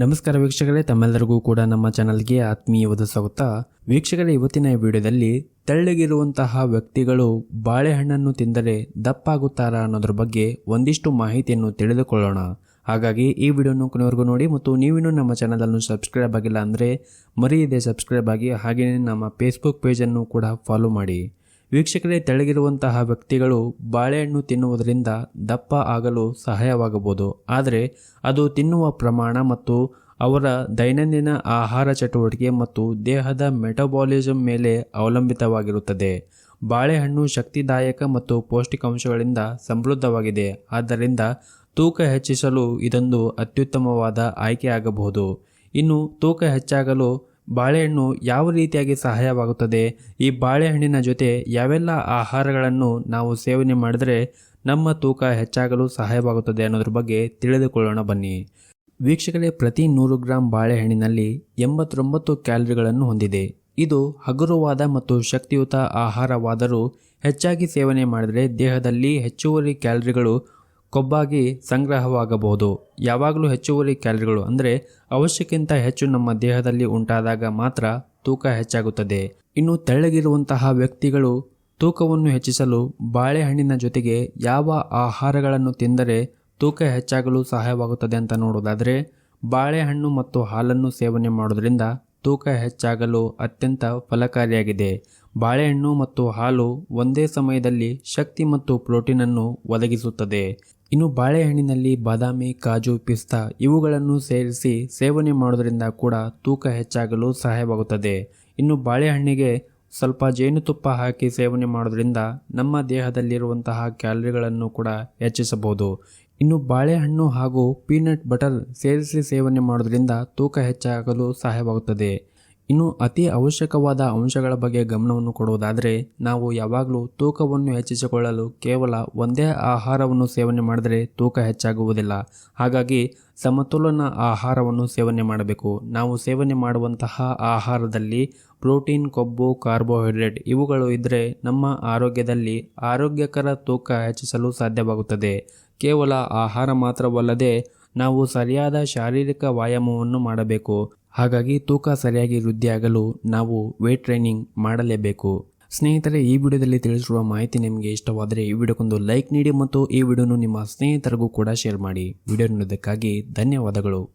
ನಮಸ್ಕಾರ ವೀಕ್ಷಕರೇ, ತಮ್ಮೆಲ್ಲರಿಗೂ ಕೂಡ ನಮ್ಮ ಚಾನಲ್ಗೆ ಆತ್ಮೀಯವಾದ ಸ್ವಾಗತ. ವೀಕ್ಷಕರೇ, ಇವತ್ತಿನ ಈ ವಿಡಿಯೋದಲ್ಲಿ ತೆಳ್ಳಗಿರುವಂತಹ ವ್ಯಕ್ತಿಗಳು ಬಾಳೆಹಣ್ಣನ್ನು ತಿಂದರೆ ದಪ್ಪಾಗುತ್ತಾರಾ ಅನ್ನೋದ್ರ ಬಗ್ಗೆ ಒಂದಿಷ್ಟು ಮಾಹಿತಿಯನ್ನು ತಿಳಿದುಕೊಳ್ಳೋಣ. ಹಾಗಾಗಿ ಈ ವಿಡಿಯೋನು ಕೊನೆವರೆಗೂ ನೋಡಿ ಮತ್ತು ನೀವಿನ್ನೂ ನಮ್ಮ ಚಾನಲನ್ನು ಸಬ್ಸ್ಕ್ರೈಬ್ ಆಗಿಲ್ಲ ಅಂದರೆ ಮರೆಯದೆ ಸಬ್ಸ್ಕ್ರೈಬ್ ಆಗಿ ಹಾಗೆಯೇ ನಮ್ಮ ಫೇಸ್ಬುಕ್ ಪೇಜನ್ನು ಕೂಡ ಫಾಲೋ ಮಾಡಿ. ವೀಕ್ಷಕರೇ, ತೆಳಗಿರುವಂತಹ ವ್ಯಕ್ತಿಗಳು ಬಾಳೆಹಣ್ಣು ತಿನ್ನುವುದರಿಂದ ದಪ್ಪ ಆಗಲು ಸಹಾಯವಾಗಬಹುದು. ಆದರೆ ಅದು ತಿನ್ನುವ ಪ್ರಮಾಣ ಮತ್ತು ಅವರ ದೈನಂದಿನ ಆಹಾರ ಚಟುವಟಿಕೆ ಮತ್ತು ದೇಹದ ಮೆಟಬಾಲಿಸಮ್ ಮೇಲೆ ಅವಲಂಬಿತವಾಗಿರುತ್ತದೆ. ಬಾಳೆಹಣ್ಣು ಶಕ್ತಿದಾಯಕ ಮತ್ತು ಪೌಷ್ಟಿಕಾಂಶಗಳಿಂದ ಸಮೃದ್ಧವಾಗಿದೆ. ಆದ್ದರಿಂದ ತೂಕ ಹೆಚ್ಚಿಸಲು ಇದೊಂದು ಅತ್ಯುತ್ತಮವಾದ ಆಯ್ಕೆಯಾಗಬಹುದು. ಇನ್ನು ತೂಕ ಹೆಚ್ಚಾಗಲು ಬಾಳೆಹಣ್ಣು ಯಾವ ರೀತಿಯಾಗಿ ಸಹಾಯವಾಗುತ್ತದೆ? ಈ ಬಾಳೆಹಣ್ಣಿನ ಜೊತೆ ಯಾವೆಲ್ಲ ಆಹಾರಗಳನ್ನು ನಾವು ಸೇವನೆ ಮಾಡಿದರೆ ನಮ್ಮ ತೂಕ ಹೆಚ್ಚಾಗಲು ಸಹಾಯವಾಗುತ್ತದೆ ಅನ್ನೋದ್ರ ಬಗ್ಗೆ ತಿಳಿದುಕೊಳ್ಳೋಣ ಬನ್ನಿ. ವೀಕ್ಷಕರೇ, ಪ್ರತಿ ನೂರು ಗ್ರಾಂ ಬಾಳೆಹಣ್ಣಿನಲ್ಲಿ ಎಂಬತ್ತೊಂಬತ್ತು ಕ್ಯಾಲರಿಗಳನ್ನು ಹೊಂದಿದೆ. ಇದು ಹಗುರವಾದ ಮತ್ತು ಶಕ್ತಿಯುತ ಆಹಾರವಾದರೂ ಹೆಚ್ಚಾಗಿ ಸೇವನೆ ಮಾಡಿದರೆ ದೇಹದಲ್ಲಿ ಹೆಚ್ಚುವರಿ ಕ್ಯಾಲರಿಗಳು ಕೊಬ್ಬಾಗಿ ಸಂಗ್ರಹವಾಗಬಹುದು. ಯಾವಾಗಲೂ ಹೆಚ್ಚುವರಿ ಕ್ಯಾಲರಿಗಳು ಅಂದರೆ ಅವಶ್ಯಕ್ಕಿಂತ ಹೆಚ್ಚು ನಮ್ಮ ದೇಹದಲ್ಲಿ ಉಂಟಾದಾಗ ಮಾತ್ರ ತೂಕ ಹೆಚ್ಚಾಗುತ್ತದೆ. ಇನ್ನು ತೆಳ್ಳಗಿರುವಂತಹ ವ್ಯಕ್ತಿಗಳು ತೂಕವನ್ನು ಹೆಚ್ಚಿಸಲು ಬಾಳೆಹಣ್ಣಿನ ಜೊತೆಗೆ ಯಾವ ಆಹಾರಗಳನ್ನು ತಿಂದರೆ ತೂಕ ಹೆಚ್ಚಾಗಲು ಸಹಾಯವಾಗುತ್ತದೆ ಅಂತ ನೋಡೋದಾದರೆ, ಬಾಳೆಹಣ್ಣು ಮತ್ತು ಹಾಲನ್ನು ಸೇವನೆ ಮಾಡೋದರಿಂದ ತೂಕ ಹೆಚ್ಚಾಗಲು ಅತ್ಯಂತ ಫಲಕಾರಿಯಾಗಿದೆ. ಬಾಳೆಹಣ್ಣು ಮತ್ತು ಹಾಲು ಒಂದೇ ಸಮಯದಲ್ಲಿ ಶಕ್ತಿ ಮತ್ತು ಪ್ರೋಟೀನನ್ನು ಒದಗಿಸುತ್ತದೆ. ಇನ್ನು ಬಾಳೆಹಣ್ಣಿನಲ್ಲಿ ಬಾದಾಮಿ, ಕಾಜು, ಪಿಸ್ತಾ ಇವುಗಳನ್ನು ಸೇರಿಸಿ ಸೇವನೆ ಮಾಡೋದರಿಂದ ಕೂಡ ತೂಕ ಹೆಚ್ಚಾಗಲು ಸಹಾಯವಾಗುತ್ತದೆ. ಇನ್ನು ಬಾಳೆಹಣ್ಣಿಗೆ ಸ್ವಲ್ಪ ಜೇನುತುಪ್ಪ ಹಾಕಿ ಸೇವನೆ ಮಾಡೋದ್ರಿಂದ ನಮ್ಮ ದೇಹದಲ್ಲಿರುವಂತಹ ಕ್ಯಾಲರಿಗಳನ್ನು ಕೂಡ ಹೆಚ್ಚಿಸಬಹುದು. ಇನ್ನು ಬಾಳೆಹಣ್ಣು ಹಾಗೂ ಪೀನಟ್ ಬಟರ್ ಸೇರಿಸಿ ಸೇವನೆ ಮಾಡೋದ್ರಿಂದ ತೂಕ ಹೆಚ್ಚಾಗಲು ಸಹಾಯವಾಗುತ್ತದೆ. ಇನ್ನು ಅತಿ ಅವಶ್ಯಕವಾದ ಅಂಶಗಳ ಬಗ್ಗೆ ಗಮನವನ್ನು ಕೊಡುವುದಾದರೆ, ನಾವು ಯಾವಾಗಲೂ ತೂಕವನ್ನು ಹೆಚ್ಚಿಸಿಕೊಳ್ಳಲು ಕೇವಲ ಒಂದೇ ಆಹಾರವನ್ನು ಸೇವನೆ ಮಾಡಿದರೆ ತೂಕ ಹೆಚ್ಚಾಗುವುದಿಲ್ಲ. ಹಾಗಾಗಿ ಸಮತೋಲನ ಆಹಾರವನ್ನು ಸೇವನೆ ಮಾಡಬೇಕು. ನಾವು ಸೇವನೆ ಮಾಡುವಂತಹ ಆಹಾರದಲ್ಲಿ ಪ್ರೋಟೀನ್, ಕೊಬ್ಬು, ಕಾರ್ಬೋಹೈಡ್ರೇಟ್ ಇವುಗಳು ಇದ್ದರೆ ನಮ್ಮ ಆರೋಗ್ಯದಲ್ಲಿ ಆರೋಗ್ಯಕರ ತೂಕ ಹೆಚ್ಚಿಸಲು ಸಾಧ್ಯವಾಗುತ್ತದೆ. ಕೇವಲ ಆಹಾರ ಮಾತ್ರವಲ್ಲದೆ ನಾವು ಸರಿಯಾದ ಶಾರೀರಿಕ ವ್ಯಾಯಾಮವನ್ನು ಮಾಡಬೇಕು. ಹಾಗಾಗಿ ತೂಕ ಸರಿಯಾಗಿ ವೃದ್ಧಿಯಾಗಲು ನಾವು ವೇಟ್ ಟ್ರೈನಿಂಗ್ ಮಾಡಲೇಬೇಕು. ಸ್ನೇಹಿತರೆ, ಈ ವಿಡಿಯೋದಲ್ಲಿ ತಿಳಿಸಿರುವ ಮಾಹಿತಿ ನಿಮಗೆ ಇಷ್ಟವಾದರೆ ಈ ವಿಡಿಯೋಕ್ಕೊಂದು ಲೈಕ್ ನೀಡಿ ಮತ್ತು ಈ ವಿಡಿಯೋನು ನಿಮ್ಮ ಸ್ನೇಹಿತರಿಗೂ ಕೂಡ ಶೇರ್ ಮಾಡಿ. ವಿಡಿಯೋ ನೋಡೋದಕ್ಕಾಗಿ ಧನ್ಯವಾದಗಳು.